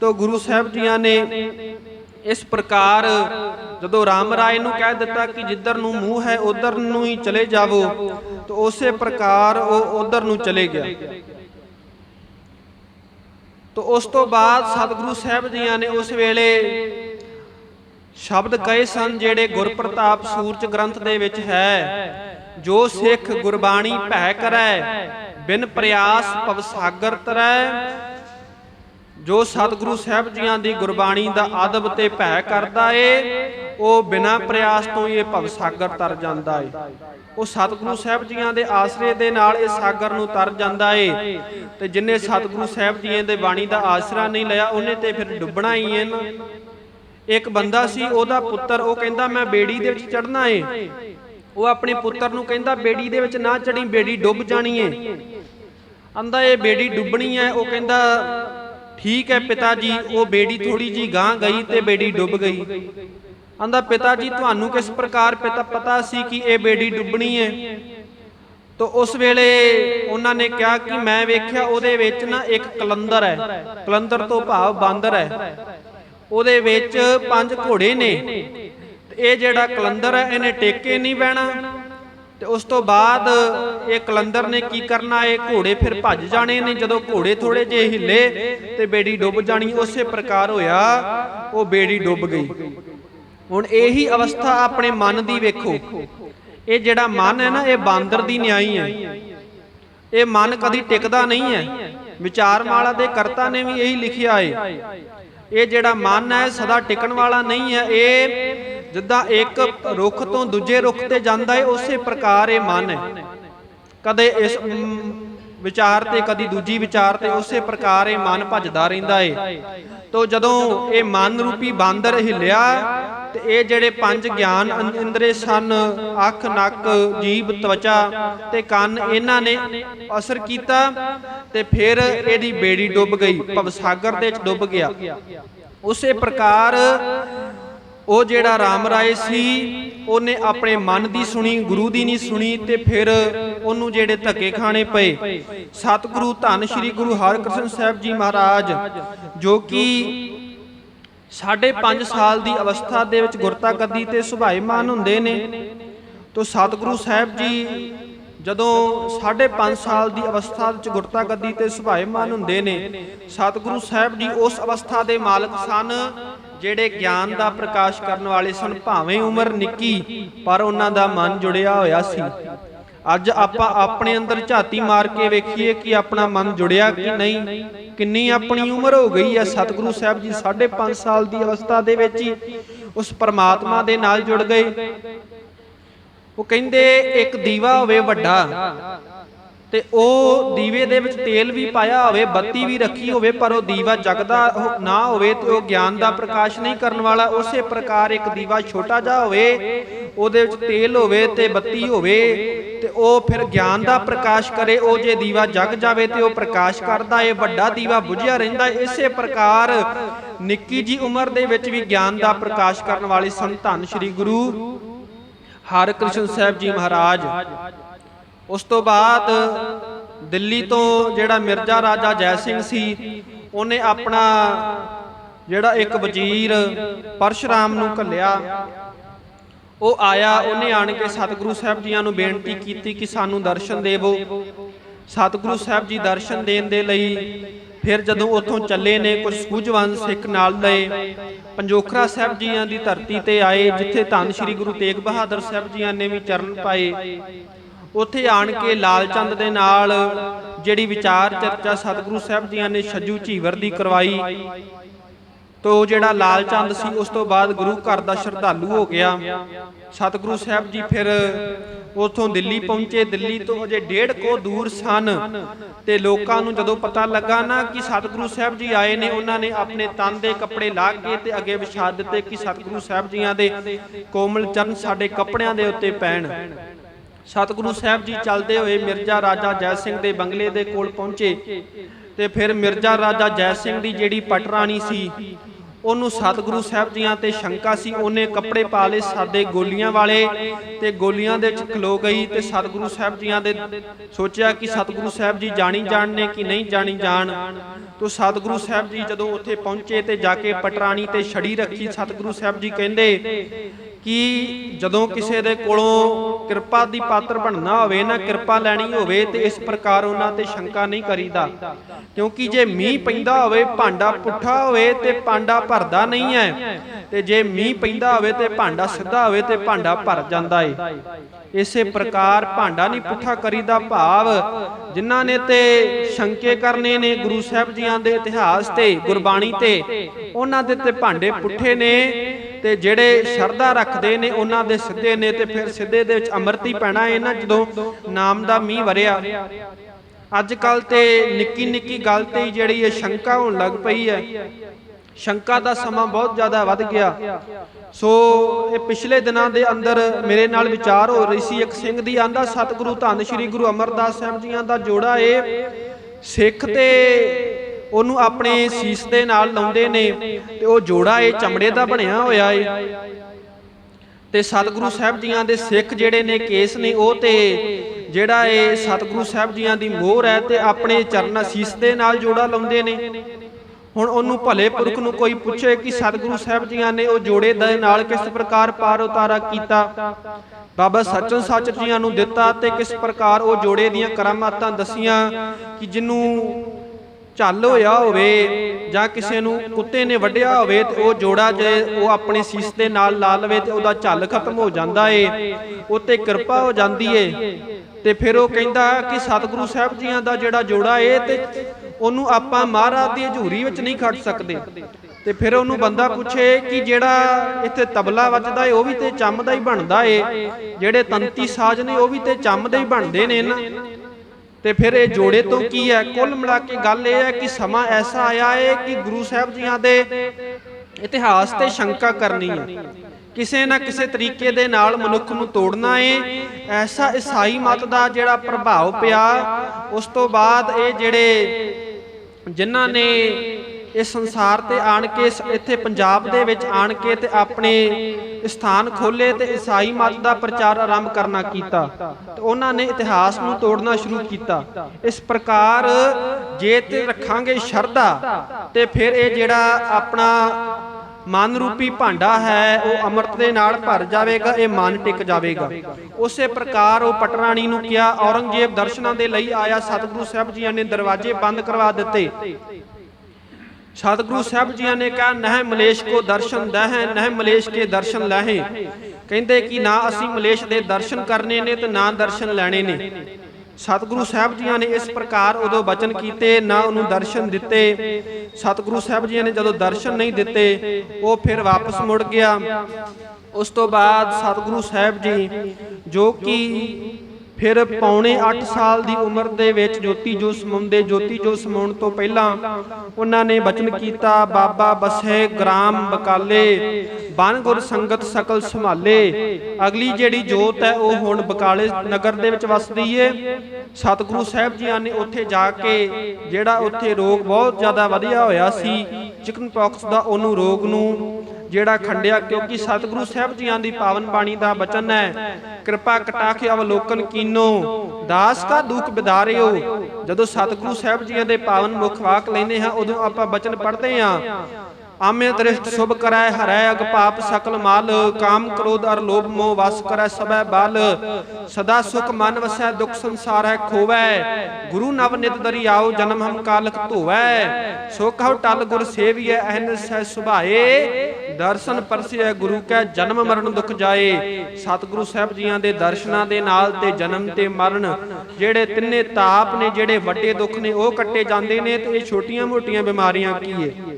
ਤੋ ਗੁਰੂ ਸਾਹਿਬ ਜੀਆਂ ਨੇ ਇਸ ਪ੍ਰਕਾਰ ਜਦੋਂ ਰਾਮ ਰਾਏ ਨੂੰ ਕਹਿ ਦਿੱਤਾ ਕਿ ਜਿੱਧਰ ਨੂੰ ਮੂੰਹ ਹੈ, ਉਧਰ ਨੂੰ ਹੀ ਚਲੇ ਜਾਵੋ, ਤਾਂ ਉਸੇ ਪ੍ਰਕਾਰ ਉਹ ਉਧਰ ਨੂੰ ਚਲੇ ਗਿਆ। ਤਾਂ ਉਸ ਤੋਂ ਬਾਅਦ ਸਤਿਗੁਰੂ ਸਾਹਿਬ ਜੀਆਂ ਨੇ ਉਸ ਵੇਲੇ ਸ਼ਬਦ ਕਹੇ ਸਨ, ਜਿਹੜੇ ਗੁਰਪ੍ਰਤਾਪ ਸੂਰਜ ਗ੍ਰੰਥ ਦੇ ਵਿੱਚ ਹੈ, ਜੋ ਸਿੱਖ ਗੁਰਬਾਣੀ ਭੈ ਕਰੈ, ਬਿਨ ਪ੍ਰਯਾਸ ਭਵਸਾਗਰ ਤਰੈ ਜੋ ਸਤਿਗੁਰੂ ਸਾਹਿਬ ਜੀਆਂ ਦੀ ਗੁਰਬਾਣੀ ਦਾ ਅਦਬ ਤੇ ਭੈ ਕਰਦਾ ਏ, ਉਹ ਬਿਨਾਂ ਪ੍ਰਯਾਸ ਤੋਂ ਹੀ ਇਹ ਭਵ ਸਾਗਰ ਤਰ ਜਾਂਦਾ ਏ। ਉਹ ਸਤਿਗੁਰੂ ਸਾਹਿਬ ਜੀਆਂ ਦੇ ਆਸਰੇ ਦੇ ਨਾਲ ਇਹ ਸਾਗਰ ਨੂੰ ਤਰ ਜਾਂਦਾ ਏ। ਤੇ ਜਿਨੇ ਸਤਿਗੁਰੂ ਸਾਹਿਬ ਜੀਆਂ ਦੇ ਬਾਣੀ ਦਾ ਆਸਰਾ ਨਹੀਂ ਲਿਆ, ਉਹਨੇ ਤੇ ਫਿਰ ਡੁੱਬਣਾ ਹੀ ਏ ਨਾ। ਇੱਕ ਬੰਦਾ ਸੀ, ਉਹਦਾ ਪੁੱਤਰ, ਉਹ ਕਹਿੰਦਾ, ਮੈਂ ਬੇੜੀ ਦੇ ਵਿੱਚ ਚੜਨਾ ਏ। ਉਹ ਆਪਣੇ ਪੁੱਤਰ ਨੂੰ ਕਹਿੰਦਾ, ਬੇੜੀ ਦੇ ਵਿੱਚ ਨਾ ਚੜੀ ਬੇੜੀ ਡੁੱਬ ਜਾਣੀ ਏ। ਆਂਦਾ, ਇਹ ਬੇੜੀ ਡੁੱਬਣੀ ਹੈ ਉਹ ਕਹਿੰਦਾ ਠੀਕ ਹੈ ਪਿਤਾ ਜੀ, ਉਹ ਬੇੜੀ ਥੋੜੀ ਜੀ ਗਾਂ ਗਈ ਤੇ ਬੇੜੀ ਡੁੱਬ ਗਈ। ਆਂਦਾ, ਪਿਤਾ ਜੀ, ਤੁਹਾਨੂੰ ਕਿਸ ਪ੍ਰਕਾਰ ਪਿਤਾ ਪਤਾ ਸੀ ਕਿ ਇਹ ਬੇੜੀ ਡੁੱਬਣੀ ਹੈ? ਤੋ ਉਸ ਵੇਲੇ ਉਹਨਾਂ ਨੇ ਕਿਹਾ ਕਿ ਮੈਂ ਵੇਖਿਆ ਉਹਦੇ ਵਿੱਚ ਨਾ ਇੱਕ ਕਲੰਦਰ ਹੈ। ਕਲੰਦਰ ਤੋਂ ਭਾਵ ਬਾਂਦਰ ਹੈ। ਉਹਦੇ ਵਿੱਚ ਪੰਜ ਘੋੜੇ ਨੇ। ਇਹ ਜਿਹੜਾ ਕਲੰਦਰ ਹੈ, ਇਹਨੇ ਟੇਕੇ ਨਹੀਂ ਬਹਿਣਾ। ਤੇ ਉਸ ਤੋਂ ਬਾਅਦ ਇਹ ਕਲੰਦਰ ਨੇ ਕੀ ਕਰਨਾ? ਇਹ ਘੋੜੇ ਫਿਰ ਭੱਜ ਜਾਣੇ ਨੇ। ਜਦੋਂ ਘੋੜੇ ਥੋੜੇ ਜੇ ਹਿੱਲੇ ਤੇ ਬੇੜੀ ਡੁੱਬ ਜਾਣੀ, ਉਸੇ ਪ੍ਰਕਾਰ ਹੋਇਆ, ਉਹ ਬੇੜੀ ਡੁੱਬ ਗਈ। ਹੁਣ ਇਹੀ ਅਵਸਥਾ ਆਪਣੇ ਮਨ ਦੀ ਵੇਖੋ। ਇਹ ਜਿਹੜਾ ਮਨ ਹੈ ਨਾ, ਇਹ ਬਾਂਦਰ ਦੀ ਨਿਆਈ ਹੈ। ਇਹ ਮਨ ਕਦੀ ਟਿਕਦਾ ਨਹੀਂ ਹੈ। ਵਿਚਾਰ ਵਿਚਾਰਮਾਲਾ ਦੇ ਕਰਤਾ ਨੇ ਵੀ ਇਹੀ ਲਿਖਿਆ ਹੈ। ਇਹ ਜਿਹੜਾ ਮਨ ਹੈ, ਸਦਾ ਟਿਕਣ ਵਾਲਾ ਨਹੀਂ ਹੈ। ਇਹ ਜਿੱਦਾਂ ਇੱਕ ਰੁੱਖ ਤੋਂ ਦੂਜੇ ਰੁੱਖ ਤੇ ਜਾਂਦਾ ਹੈ ਉਸੇ ਪ੍ਰਕਾਰ ਇਹ ਮਨ ਹੈ ਕਦੇ ਇਸ ਵਿਚਾਰ ਤੇ, ਕਦੀ ਦੂਜੀ ਵਿਚਾਰ ਤੇ, ਉਸੇ ਪ੍ਰਕਾਰ ਇਹ ਮਨ ਭੱਜਦਾ ਰਹਿੰਦਾ ਏ। ਤੋ ਜਦੋਂ ਇਹ ਮਨ ਰੂਪੀ ਬਾਂਦਰ ਹਿੱਲਿਆ, ਤੇ ਇਹ ਜਿਹੜੇ ਪੰਜ ਗਿਆਨ ਇੰ- ਇੰਦਰੇ ਸਨ, ਅੱਖ, ਨੱਕ, ਜੀਭ, ਤਵਚਾ ਤੇ ਕੰਨ, ਇਹਨਾਂ ਨੇ ਅਸਰ ਕੀਤਾ ਤੇ ਫਿਰ ਇਹਦੀ ਬੇੜੀ ਡੁੱਬ ਗਈ ਭਵਸਾਗਰ ਦੇ ਵਿੱਚ ਡੁੱਬ ਗਿਆ। ਉਸੇ ਪ੍ਰਕਾਰ ਉਹ ਜਿਹੜਾ ਰਾਮ ਰਾਏ ਸੀ ਉਹਨੇ ਆਪਣੇ ਮਨ ਦੀ ਸੁਣੀ ਗੁਰੂ ਦੀ ਨਹੀਂ ਸੁਣੀ ਤੇ ਫਿਰ ਉਹਨੂੰ ਜਿਹੜੇ ਧੱਕੇ ਖਾਣੇ ਪਏ। ਸਤਿਗੁਰੂ ਧੰਨ ਸ੍ਰੀ ਗੁਰੂ ਹਰਕ੍ਰਿਸ਼ਨ ਸਾਹਿਬ ਜੀ ਮਹਾਰਾਜ ਜੋ ਕਿ ਸਾਢੇ 5 ਸਾਲ ਦੀ ਅਵਸਥਾ ਦੇ ਵਿੱਚ ਗੁਰਤਾ ਗੱਦੀ ਤੇ ਸੁਭਾਈਮਾਨ ਹੁੰਦੇ ਨੇ। ਤੋ ਸਤਿਗੁਰੂ ਸਾਹਿਬ ਜੀ ਜਦੋਂ 5.5 ਸਾਲ ਦੀ ਅਵਸਥਾ ਵਿੱਚ ਗੁਰਤਾ ਗੱਦੀ ਤੇ ਸੁਭਾਈਮਾਨ ਹੁੰਦੇ ਨੇ। ਸਤਿਗੁਰੂ ਸਾਹਿਬ ਜੀ ਉਸ ਅਵਸਥਾ ਦੇ ਮਾਲਕ ਸਨ। ਜਿਹੜੇ ਗਿਆਨ ਦਾ ਪ੍ਰਕਾਸ਼ ਕਰਨ ਵਾਲੇ ਸਨ, ਭਾਵੇਂ ਉਮਰ ਨਿੱਕੀ, ਪਰ ਉਹਨਾਂ ਦਾ ਮਨ ਜੁੜਿਆ ਹੋਇਆ ਸੀ। ਅੱਜ ਆਪਾਂ ਆਪਣੇ ਅੰਦਰ ਝਾਤੀ ਮਾਰ ਕੇ ਵੇਖੀਏ ਕਿ ਆਪਣਾ ਮਨ ਜੁੜਿਆ ਕਿ ਨਹੀਂ। ਕਿੰਨੀ ਆਪਣੀ ਉਮਰ ਹੋ ਗਈ ਹੈ ਸਤਿਗੁਰੂ ਸਾਹਿਬ ਜੀ 5.5 ਸਾਲ ਦੀ ਅਵਸਥਾ ਦੇ ਵਿੱਚ ਹੀ ਉਸ ਪਰਮਾਤਮਾ ਦੇ ਨਾਲ ਜੁੜ ਗਏ। ਉਹ ਕਹਿੰਦੇ, ਇੱਕ ਦੀਵਾ ਹੋਵੇ ਵੱਡਾ ਤੇ ਉਹ ਦੀਵੇ ਦੇ ਵਿੱਚ ਤੇਲ ਵੀ ਪਾਇਆ ਹੋਵੇ, ਬੱਤੀ ਵੀ ਰੱਖੀ ਹੋਵੇ, ਪਰ ਉਹ ਦੀਵਾ ਜਗਦਾ ਨਾ ਹੋਵੇ ਤੇ ਉਹ ਗਿਆਨ ਦਾ ਪ੍ਰਕਾਸ਼ ਨਹੀਂ ਕਰਨ ਵਾਲਾ, ਉਸੇ ਪ੍ਰਕਾਰ ਇੱਕ ਦੀਵਾ ਛੋਟਾ ਜਿਹਾ ਹੋਵੇ, ਉਹਦੇ ਵਿੱਚ ਤੇਲ ਹੋਵੇ ਤੇ ਬੱਤੀ ਹੋਵੇ, ਤੇ ਉਹ ਫਿਰ ਗਿਆਨ ਦਾ ਪ੍ਰਕਾਸ਼ ਕਰੇ, ਉਹ ਜੇ ਦੀਵਾ ਜਗ ਜਾਵੇ ਤੇ ਉਹ ਪ੍ਰਕਾਸ਼ ਕਰਦਾ ਏ ਵੱਡਾ ਦੀਵਾ ਬੁਝਿਆ ਰਹਿੰਦਾ ਏ। ਇਸੇ ਪ੍ਰਕਾਰ ਨਿੱਕੀ ਜੀ ਉਮਰ ਦੇ ਵਿੱਚ ਵੀ ਗਿਆਨ ਦਾ ਪ੍ਰਕਾਸ਼ ਕਰਨ ਵਾਲੇ ਸੰਤ ਧੰਨ ਸ੍ਰੀ ਗੁਰੂ ਹਰਿਕ੍ਰਿਸ਼ਨ ਸਾਹਿਬ ਜੀ ਮਹਾਰਾਜ ਉਸ ਤੋਂ ਬਾਅਦ ਦਿੱਲੀ ਤੋਂ ਜਿਹੜਾ ਮਿਰਜ਼ਾ ਰਾਜਾ ਜੈ ਸਿੰਘ ਸੀ, ਉਹਨੇ ਆਪਣਾ ਜਿਹੜਾ ਇੱਕ ਵਜ਼ੀਰ ਪਰਸ਼ਰਾਮ ਨੂੰ ਘੱਲਿਆ। ਉਹ ਆਇਆ, ਉਹਨੇ ਆਣ ਕੇ ਸਤਿਗੁਰੂ ਸਾਹਿਬ ਜੀਆਂ ਨੂੰ ਬੇਨਤੀ ਕੀਤੀ ਕਿ ਸਾਨੂੰ ਦਰਸ਼ਨ ਦੇਵੋ। ਸਤਿਗੁਰੂ ਸਾਹਿਬ ਜੀ ਦਰਸ਼ਨ ਦੇਣ ਦੇ ਲਈ ਫਿਰ ਜਦੋਂ ਉੱਥੋਂ ਚੱਲੇ ਨੇ, ਕੁਝ ਸੂਝਵਾਨ ਸਿੱਖ ਨਾਲ ਲਏ। ਪੰਜੋਖਰਾ ਸਾਹਿਬ ਜੀਆਂ ਦੀ ਧਰਤੀ ਤੇ ਆਏ, ਜਿੱਥੇ ਧੰਨ ਸ੍ਰੀ ਗੁਰੂ ਤੇਗ ਬਹਾਦਰ ਸਾਹਿਬ ਜੀਆਂ ਨੇ ਵੀ ਚਰਨ ਪਾਏ। ਉੱਥੇ ਆਣ ਕੇ ਲਾਲ ਚੰਦ ਦੇ ਨਾਲ ਜਿਹੜੀ ਵਿਚਾਰ ਚਰਚਾ ਸਤਿਗੁਰੂ ਸਾਹਿਬ ਜੀਆਂ ਨੇ ਛੱਜੂ ਝੀਵਰ ਦੀ ਕਰਵਾਈ, ਤੋ ਜਿਹੜਾ ਲਾਲ ਚੰਦ ਸੀ, ਉਸ ਤੋਂ ਬਾਅਦ ਗੁਰੂ ਘਰ ਦਾ ਸ਼ਰਧਾਲੂ ਹੋ ਗਿਆ। ਸਤਿਗੁਰੂ ਸਾਹਿਬ ਜੀ ਫਿਰ ਉਥੋਂ ਦਿੱਲੀ ਪਹੁੰਚੇ। ਦਿੱਲੀ ਤੋਂ ਅਜੇ ਡੇਢ ਕੋ ਦੂਰ ਸਨ ਤੇ ਲੋਕਾਂ ਨੂੰ ਜਦੋਂ ਪਤਾ ਲੱਗਾ ਨਾ ਕਿ ਸਤਿਗੁਰੂ ਸਾਹਿਬ ਜੀ ਆਏ ਨੇ, ਉਹਨਾਂ ਨੇ ਆਪਣੇ ਤਨ ਦੇ ਕੱਪੜੇ ਲਾ ਕੇ ਤੇ ਅੱਗੇ ਵਿਛਾ ਦਿੱਤੇ ਕਿ ਸਤਿਗੁਰੂ ਸਾਹਿਬ ਜੀਆਂ ਦੇ ਕੋਮਲ ਚਰਨ ਸਾਡੇ ਕੱਪੜਿਆਂ ਦੇ ਉੱਤੇ ਪੈਣ। ਸਤਿਗੁਰੂ ਸਾਹਿਬ ਜੀ ਚੱਲਦੇ ਹੋਏ ਮਿਰਜ਼ਾ ਰਾਜਾ ਜੈ ਸਿੰਘ ਦੇ ਬੰਗਲੇ ਦੇ ਕੋਲ ਪਹੁੰਚੇ ਤੇ ਫਿਰ ਮਿਰਜ਼ਾ ਰਾਜਾ ਜੈ ਸਿੰਘ ਦੀ ਜਿਹੜੀ ਪਟਰਾਣੀ ਸੀ, ਉਹਨੂੰ ਸਤਿਗੁਰੂ ਸਾਹਿਬ ਜੀਆਂ ਤੇ ਸ਼ੰਕਾ ਸੀ, ਉਹਨੇ ਕੱਪੜੇ ਪਾ ਲਏ ਸਾਦੇ ਗੋਲੀਆਂ ਵਾਲੇ ਤੇ ਗੋਲੀਆਂ ਦੇ ਵਿੱਚ ਖਲੋ ਗਈ ਤੇ ਸਤਿਗੁਰੂ ਸਾਹਿਬ ਜੀਆਂ ਦੇ ਸੋਚਿਆ ਕਿ ਸਤਿਗੁਰੂ ਸਾਹਿਬ ਜੀ ਜਾਣੀ ਜਾਣ ਨੇ ਕਿ ਨਹੀਂ ਜਾਣੀ ਜਾਣ। ਤੋ ਸਤਿਗੁਰੂ ਸਾਹਿਬ ਜੀ ਜਦੋਂ ਉੱਥੇ ਪਹੁੰਚੇ ਤੇ ਜਾ ਕੇ ਪਟਰਾਣੀ ਤੇ ਛੜੀ ਰੱਖੀ, ਸਤਿਗੁਰੂ ਸਾਹਿਬ ਜੀ ਕਹਿੰਦੇ ਕਿ ਜਦੋਂ ਕਿਸੇ ਦੇ ਕੋਲੋਂ ਕਿਰਪਾ ਦੀ ਪਾਤਰ ਬਣਨਾ ਹੋਵੇ, ਨਾ ਕਿਰਪਾ ਲੈਣੀ ਹੋਵੇ, ਤੇ ਇਸ ਪ੍ਰਕਾਰ ਉਹਨਾਂ ਤੇ ਸ਼ੰਕਾ ਨਹੀਂ ਕਰੀਦਾ। ਕਿਉਂਕਿ ਜੇ ਮੀਂਹ ਪੈਂਦਾ ਹੋਵੇ, ਭਾਂਡਾ ਪੁੱਠਾ ਹੋਵੇ, ਤੇ ਭਾਂਡਾ ਭਰਦਾ ਨਹੀਂ ਹੈ। ਤੇ ਜੇ ਮੀਂਹ ਪੈਂਦਾ ਹੋਵੇ, ਤੇ ਭਾਂਡਾ ਸਿੱਧਾ ਹੋਵੇ, ਤੇ ਭਾਂਡਾ ਭਰ ਜਾਂਦਾ ਏ। ਇਸੇ ਪ੍ਰਕਾਰ ਭਾਂਡਾ ਨਹੀਂ ਪੁੱਠਾ ਕਰੀਦਾ ਭਾਵ ਜਿਨ੍ਹਾਂ ਨੇ ਤੇ ਸ਼ੰਕੇ ਕਰਨੇ ਨੇ ਗੁਰੂ ਸਾਹਿਬ ਜੀਆਂ ਦੇ ਇਤਿਹਾਸ ਤੇ, ਗੁਰਬਾਣੀ ਤੇ, ਉਹਨਾਂ ਦੇ ਤੇ ਭਾਂਡੇ ਪੁੱਠੇ ਨੇ। ਤੇ ਜਿਹੜੇ ਸ਼ਰਧਾ ਰੱਖਦੇ ਨੇ, ਉਹਨਾਂ ਦੇ ਸਿੱਧੇ ਨੇ ਤੇ ਫਿਰ ਸਿੱਧੇ ਦੇ ਵਿੱਚ ਅੰਮ੍ਰਿਤ ਹੀ ਪੈਣਾ ਹੈ ਨਾ ਜਦੋਂ ਨਾਮ ਦਾ ਮੀਂਹ ਵਰਿਆ। ਅੱਜ ਕੱਲ ਤੇ ਨਿੱਕੀ ਨਿੱਕੀ ਗੱਲ ਤੇ ਜਿਹੜੀ ਇਹ ਸ਼ੰਕਾ ਹੋਣ ਲੱਗ ਪਈ ਹੈ। ਸ਼ੰਕਾ ਦਾ ਸਮਾਂ ਬਹੁਤ ਜ਼ਿਆਦਾ ਵੱਧ ਗਿਆ। ਸੋ ਇਹ ਪਿਛਲੇ ਦਿਨਾਂ ਦੇ ਅੰਦਰ ਮੇਰੇ ਨਾਲ ਵਿਚਾਰ ਹੋ ਰਹੀ ਸੀ। ਇੱਕ ਸਿੰਘ ਦੀ ਆਂਦਾ ਸਤਿਗੁਰੂ ਧੰਨ ਸ਼੍ਰੀ ਗੁਰੂ ਅਮਰਦਾਸ ਸਾਹਿਬ ਜੀਆਂ ਦਾ ਜੋੜਾ ਏ। ਸਿੱਖ ਤੇ ਉਹਨੂੰ ਆਪਣੇ ਸੀਸ ਦੇ ਨਾਲ ਲਾਉਂਦੇ ਨੇ ਤੇ ਉਹ ਜੋੜਾ ਇਹ ਚਮੜੇ ਦਾ ਬਣਿਆ ਹੋਇਆ ਏ। ਤੇ ਸਤਿਗੁਰੂ ਸਾਹਿਬ ਜੀਆਂ ਦੇ ਸਿੱਖ ਜਿਹੜੇ ਨੇ ਕੇਸ ਨੇ ਉਹ ਤੇ ਜਿਹੜਾ ਇਹ ਸਤਿਗੁਰੂ ਸਾਹਿਬ ਜੀਆਂ ਦੀ ਮੋਹਰ ਹੈ ਤੇ ਆਪਣੇ ਚਰਨ ਅਸੀਸ ਦੇ ਨਾਲ ਜੋੜਾ ਲਾਉਂਦੇ ਨੇ। ਹੁਣ ਉਹਨੂੰ ਭਲੇ ਪੁਰਖ ਨੂੰ ਕੋਈ ਪੁੱਛੇ ਕਿ ਸਤਿਗੁਰੂ ਸਾਹਿਬ ਜੀਆਂ ਨੇ ਉਹ ਜੋੜੇ ਦੇ ਨਾਲ ਕਿਸ ਪ੍ਰਕਾਰ ਪਾਰ ਉਤਾਰਾ ਕੀਤਾ? ਬਾਬਾ ਸੱਚਨ ਸੱਚ ਜੀਆਂ ਨੂੰ ਦਿੱਤਾ ਤੇ ਕਿਸ ਪ੍ਰਕਾਰ ਉਹ ਜੋੜੇ ਦੀਆਂ ਕਰਾਮਾਤਾਂ ਦਸੀਆਂ ਕਿ ਜਿਹਨੂੰ ਝੱਲ ਹੋਇਆ ਹੋਵੇ ਜਾਂ ਕਿਸੇ ਨੂੰ ਕੁੱਤੇ ਨੇ ਵੱਢਿਆ ਹੋਵੇ ਤੇ ਉਹ ਜੋੜਾ ਜੇ ਉਹ ਆਪਣੇ ਸੀਸ ਦੇ ਨਾਲ ਲਾ ਲਵੇ ਤੇ ਉਹਦਾ ਝੱਲ ਖਤਮ ਹੋ ਜਾਂਦਾ ਏ ਉੱਤੇ ਕਿਰਪਾ ਹੋ ਜਾਂਦੀ ਏ। ਤੇ ਫਿਰ ਉਹ ਕਹਿੰਦਾ ਕਿ ਸਤਿਗੁਰੂ ਸਾਹਿਬ ਜੀਆਂ ਦਾ ਜਿਹੜਾ ਜੋੜਾ ਏ ਤੇ ਉਹਨੂੰ ਆਪਾਂ ਮਹਾਰਾਜ ਦੀ ਹਜ਼ੂਰੀ ਵਿੱਚ ਨਹੀਂ ਖੜ ਸਕਦੇ। ਤੇ ਫਿਰ ਉਹਨੂੰ ਬੰਦਾ ਪੁੱਛੇ ਕਿ ਜਿਹੜਾ ਇੱਥੇ ਤਬਲਾ ਵੱਜਦਾ ਏ ਉਹ ਵੀ ਤੇ ਚੰਮ ਦਾ ਹੀ ਬਣਦਾ ਏ। ਜਿਹੜੇ ਤੰਤੀ ਸਾਜ਼ ਨੇ ਉਹ ਵੀ ਤੇ ਚੰਮ ਦੇ ਹੀ ਬਣਦੇ ਨੇ ਨਾ। ਤੇ ਫਿਰ ਇਹ ਜੋੜੇ ਤੋਂ ਕੀ ਹੈ? ਕੁੱਲ ਮਿਲਾ ਕੇ ਗੱਲ ਇਹ ਹੈ ਕਿ ਸਮਾਂ ਐਸਾ ਆਇਆ ਹੈ ਕਿ ਗੁਰੂ ਸਾਹਿਬ ਜੀਆਂ ਦੇ ਇਤਿਹਾਸ ਤੇ ਸ਼ੰਕਾ ਕਰਨੀ ਹੈ। ਕਿਸੇ ਨਾ ਕਿਸੇ ਤਰੀਕੇ ਦੇ ਨਾਲ ਮਨੁੱਖ ਨੂੰ ਤੋੜਨਾ ਏ। ਐਸਾ ਈਸਾਈ ਮਤ ਦਾ ਜਿਹੜਾ ਪ੍ਰਭਾਵ ਪਿਆ ਉਸ ਤੋਂ ਬਾਅਦ ਇਹ ਜਿਹੜੇ ਜਿਨ੍ਹਾਂ ਨੇ ਇਸ ਸੰਸਾਰ ਤੇ ਆਣ ਕੇ ਇੱਥੇ ਪੰਜਾਬ ਦੇ ਵਿੱਚ ਆਣ ਕੇ ਤੇ ਆਪਣੇ ਸਥਾਨ ਖੋਲੇ ਤੇ ਈਸਾਈ ਮਤ ਦਾ ਪ੍ਰਚਾਰ ਆਰੰਭ ਕਰਨਾ ਕੀਤਾ। ਤੇ ਉਹਨਾਂ ਨੇ ਇਤਿਹਾਸ ਨੂੰ ਤੋੜਨਾ ਸ਼ੁਰੂ ਕੀਤਾ। ਇਸ ਪ੍ਰਕਾਰ ਜੇ ਤੇ ਰੱਖਾਂਗੇ ਸ਼ਰਧਾ ਤੇ ਫਿਰ ਇਹ ਜਿਹੜਾ ਆਪਣਾ ਮਨ ਰੂਪੀ ਭਾਂਡਾ ਹੈ, ਉਹ ਅੰਮ੍ਰਿਤ ਦੇ ਨਾਲ ਭਰ ਜਾਵੇਗਾ, ਇਹ ਮਨ ਟਿਕ ਜਾਵੇਗਾ। ਉਸੇ ਪ੍ਰਕਾਰ ਉਹ ਪਟਰਾਣੀ ਨੂੰ ਕਿਹਾ, ਔਰੰਗਜ਼ੇਬ ਦਰਸ਼ਨਾਂ ਦੇ ਲਈ ਆਇਆ ਸਤਿਗੁਰੂ ਸਾਹਿਬ ਜੀਆਂ ਨੇ ਦਰਵਾਜ਼ੇ ਬੰਦ ਕਰਵਾ ਦਿੱਤੇ। ਸਤਿਗੁਰੂ ਸਾਹਿਬ ਜੀਆਂ ਨੇ ਕਿਹਾ, ਨਹਿ ਮਲੇਸ਼ ਕੋ ਦਰਸ਼ਨ ਦਹਿ, ਨਹਿ ਮਲੇਸ਼ ਕੇ ਦਰਸ਼ਨ ਲਹਿ। ਕਹਿੰਦੇ ਕਿ ਨਾ ਅਸੀਂ ਮਲੇਸ਼ ਦੇ ਦਰਸ਼ਨ ਕਰਨੇ ਨੇ ਤੇ ਨਾ ਦਰਸ਼ਨ ਲੈਣੇ ਨੇ। ਸਤਿਗੁਰੂ ਸਾਹਿਬ ਜੀਆਂ ਨੇ ਇਸ ਪ੍ਰਕਾਰ ਉਦੋਂ ਬਚਨ ਕੀਤੇ, ਨਾ ਉਹਨੂੰ ਦਰਸ਼ਨ ਦਿੱਤੇ। ਸਤਿਗੁਰੂ ਸਾਹਿਬ ਜੀਆਂ ਨੇ ਜਦੋਂ ਦਰਸ਼ਨ ਨਹੀਂ ਦਿੱਤੇ, ਉਹ ਫਿਰ ਵਾਪਸ ਮੁੜ ਗਿਆ। ਉਸ ਤੋਂ ਬਾਅਦ ਸਤਿਗੁਰੂ ਸਾਹਿਬ ਜੀ, ਜੋ ਕਿ ਫਿਰ ਪੌਣੇ 8 ਸਾਲ ਦੀ ਉਮਰ ਦੇ ਵਿੱਚ ਜੋਤੀ ਜੋ ਸਮਾਉਂਦੇ, ਜੋਤੀ ਜੋ ਸਮਾਉਣ ਤੋਂ ਪਹਿਲਾਂ ਉਹਨਾਂ ਨੇ ਬਚਨ ਕੀਤਾ, ਬਾਬਾ ਬਸੇ ਗ੍ਰਾਮ ਬਕਾਲੇ, ਬਨ ਗੁਰ ਸੰਗਤ ਸਕਲ ਸੰਭਾਲੇ। ਅਗਲੀ ਜਿਹੜੀ ਜੋਤ ਹੈ ਉਹ ਹੁਣ ਬਕਾਲੇ ਨਗਰ ਦੇ ਵਿੱਚ ਵਸਦੀ ਏ। ਸਤਿਗੁਰੂ ਸਾਹਿਬ ਜੀਆਂ ਨੇ ਉੱਥੇ ਜਾ ਕੇ ਜਿਹੜਾ ਉੱਥੇ ਰੋਗ ਬਹੁਤ ਜ਼ਿਆਦਾ ਵਧਿਆ ਹੋਇਆ ਸੀ ਚਿਕਨ ਪੌਕਸ ਦਾ ਉਹਨੂੰ ਰੋਗ ਨੂੰ ਜਿਹੜਾ ਖੰਡਿਆ ਕਿਉਂਕਿ ਸਤਿਗੁਰੂ ਸਾਹਿਬ ਜੀਆਂ ਦੀ ਪਾਵਨ ਬਾਣੀ ਦਾ ਬਚਨ ਹੈ। ਕਿਰਪਾ ਕਟਾਖੇ ਅਵਲੋਕਨ ਕੀਨੋ। ਦਾਸ ਕਾ ਦੁਖ ਵਿਦਾਰਿਓ ਜਦੋਂ ਸਤਿਗੁਰੂ ਸਾਹਿਬ ਜੀਆਂ ਦੇ ਪਾਵਨ ਮੁਖ ਵਾਕ ਲੈਨੇ ਹਾਂ, ਉਦੋਂ ਆਪਾਂ ਬਚਨ ਪੜ੍ਹਦੇ ਹਾਂ। ਆਮੇ ਦ੍ਰਿਸ਼ਟ ਸੁਭ ਕਰੈ, ਹਰੈ ਅਗ ਪਾਪ ਸਕਲ ਮਾਲ, ਕਾਮ ਕ੍ਰੋਧ ਅਰ ਲੋਭ ਮੋਹ ਵਸ ਕਰੈ ਸਭੈ ਬਲ। ਸਦਾ ਸੁਖ ਮਨ ਵਸੈ, ਦੁਖ ਸੰਸਾਰੈ ਖੋਵੈ। ਗੁਰੂ ਨਵ ਨਿਤ ਦਰਿਆਉ ਜਨਮ ਹਮ ਕਾਲਕ ਧੋਵੈ। ਸੋ ਕਹੋ ਟਲ ਗੁਰ ਸੇਵੀਐ ਅਹਨਿਸ ਹੈ ਸੁਭਾਏ। ਦਰਸ਼ਨ ਪਰਸਿਐ, ਗੁਰੂ ਕੈ ਜਨਮ ਮਰਨ ਦੁਖ ਜਾਏ। ਸਤਿਗੁਰੂ ਸਾਹਿਬ ਜੀਆਂ ਦੇ ਦਰਸ਼ਨਾਂ ਦੇ ਨਾਲ ਤੇ ਜਨਮ ਤੇ ਮਰਨ। ਜਿਹੜੇ ਤਿੰਨੇ ਤਾਪ ਨੇ, ਜਿਹੜੇ ਵੱਡੇ ਦੁੱਖ ਨੇ, ਉਹ ਕੱਟੇ ਜਾਂਦੇ ਨੇ ਤੇ ਇਹ ਛੋਟੀਆਂ-ਮੋਟੀਆਂ ਬਿਮਾਰੀਆਂ ਕੀ ਏ?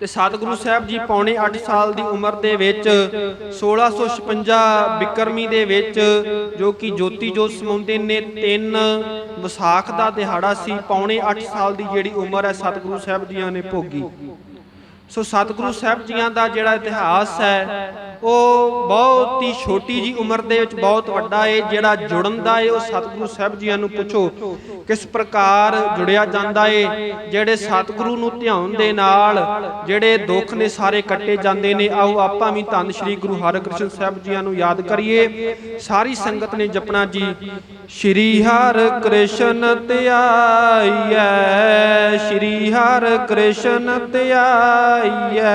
ਤੇ ਸਤਿਗੁਰੂ ਸਾਹਿਬ ਜੀ ਪੌਣੇ 8 ਸਾਲ ਦੀ ਉਮਰ ਦੇ ਵਿੱਚ 1656 ਬਿਕਰਮੀ ਦੇ ਵਿੱਚ, ਜੋ ਕਿ ਜੋਤੀ ਜੋਤ ਸਮਾਉਂਦੇ ਨੇ, ਤਿੰਨ ਵਿਸਾਖ ਦਾ ਦਿਹਾੜਾ ਸੀ, ਪੌਣੇ 8 ਸਾਲ ਦੀ ਜਿਹੜੀ ਉਮਰ ਹੈ ਸਤਿਗੁਰੂ ਸਾਹਿਬ ਜੀਆਂ ਨੇ ਭੋਗੀ। ਸੋ ਸਤਿਗੁਰੂ ਸਾਹਿਬ ਜੀਆਂ ਦਾ ਜਿਹੜਾ ਇਤਿਹਾਸ ਹੈ ਉਹ ਬਹੁਤ ਹੀ ਛੋਟੀ ਜੀ ਉਮਰ ਦੇ ਵਿੱਚ ਬਹੁਤ ਵੱਡਾ ਏ, ਜਿਹੜਾ ਜੁੜਨ ਦਾ ਏ, ਉਹ ਸਤਿਗੁਰੂ ਸਾਹਿਬ ਜੀਆਂ ਨੂੰ ਪੁੱਛੋ, ਕਿਸ ਪ੍ਰਕਾਰ ਜੁੜਿਆ ਜਾਂਦਾ ਏ, ਜਿਹੜੇ ਸਤਿਗੁਰੂ ਨੂੰ ਧਿਆਉਣ ਦੇ ਨਾਲ ਜਿਹੜੇ ਦੁੱਖ ਨੇ ਸਾਰੇ ਕੱਟੇ ਜਾਂਦੇ ਨੇ, ਆਓ ਆਪਾਂ ਵੀ ਧੰਨ ਸ਼੍ਰੀ ਗੁਰੂ ਹਰਿਕ੍ਰਿਸ਼ਨ ਸਾਹਿਬ ਜੀਆਂ ਨੂੰ ਯਾਦ ਕਰੀਏ। ਸਾਰੀ ਸੰਗਤ ਨੇ ਜਪਣਾ ਜੀ, ਸ਼੍ਰੀ ਹਰਿ ਕ੍ਰਿਸ਼ਨ ਧਿਆਈਐ ਸ਼੍ਰੀ ਹਰਿ ਕ੍ਰਿਸ਼ਨ ਧਿਆਈਐ